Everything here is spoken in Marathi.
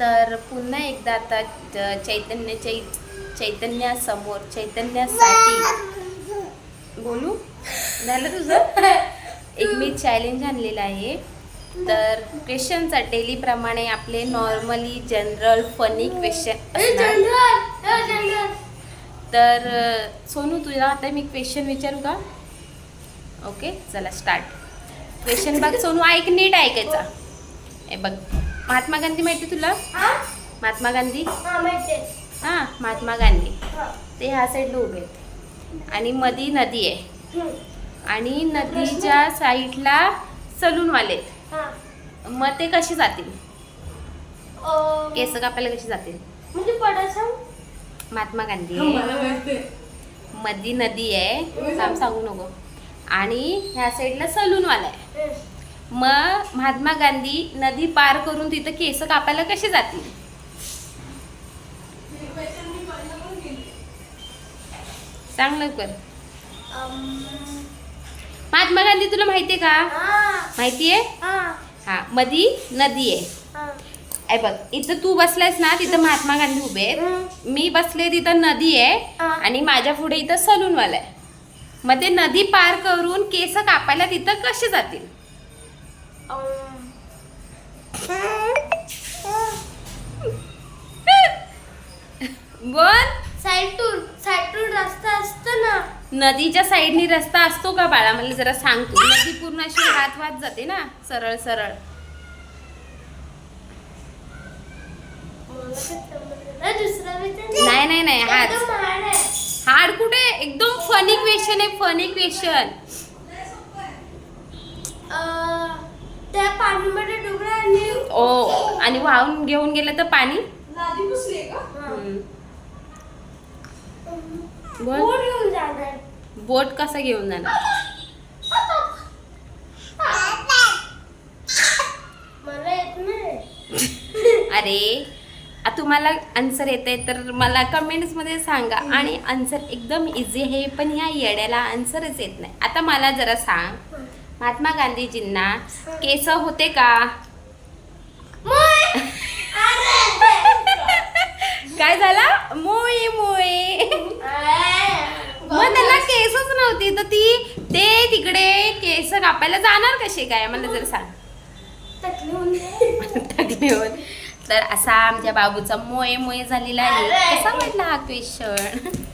तर पुन्हा एकदा आता च- चैतन्याच्या चैतन्यासमोर चैतन्यासाठी. बोलू? झालं तुझं? एक मी चॅलेंज आणलेलं आहे. तर क्वेश्चनचा डेलीप्रमाणे आपले नॉर्मली जनरल फनी क्वेश्चन तर सोनू तुला आता मी क्वेश्चन विचारू का? ओके चला स्टार्ट क्वेश्चन बघ सोनू ऐक नीट ऐकायचा. हे बघ. महात्मा गांधी माहिती तुला? महात्मा गांधी? हां महात्मा गांधी. ते ह्या साईडला उभे आहेत. आणि मधी नदी आहे. आणि नदीच्या साईडला सलूनवाले आहेत. मग ते कसे जातील? केस कापायला कसे जातील? म्हणजे महात्मा गांधी. आहे मधी नदी आहे. सांग सांगू नको. आणि ह्या साईडला सलूनवाला आहे. मग महात्मा गांधी नदी पार करून तिथं केस कापायला कसे जातील? सांग लवकर. महात्मा गांधी तुला माहितीये का? माहितीये? हा मधी नदी आहे. आहे बघ इथं तू बसलायस ना तिथं महात्मा गांधी उभे आहेत. मी बसले तिथं नदी आहे आणि माझ्या पुढे इथं सलूनवाला आहे. मग ते नदी पार करून केस कापायला तिथं कसे जातील? बोल. साईडून साईडून रस्ता असतो ना. नदीच्या साईडनी रस्ता असतो का बाळा? मला जरा सांग तू. नदी पूर्ण अशी हात वात जाते ना सरळ सरळ. नाही. नाही नाही हात हार्ड कुठे? एकदम फनी क्वेश्चन आहे फनी क्वेश्चन ओ आणि वाहून घेऊन गेलं तर पाणी? बोट घेऊन जाणार. बोट कसा घेऊन जाणार? अरे तुम्हाला आन्सर येत आहे तर मला कमेंट्समध्ये सांगा. आणि आन्सर एकदम इझी आहे पण ह्या येड्याला आन्सरच येत नाही. आता मला जरा सांग. महात्मा गांधीजींना केस होते का काय झाला मोळी मोळी मग त्याला नव्हती तर ती ते तिकडे केस कापायला जाणार कसे काय? मला जरा सांग. होत तर असा आमच्या बाबूचा मोये मोये झालेला आहे. कसा वाटला हा क्वेश्चन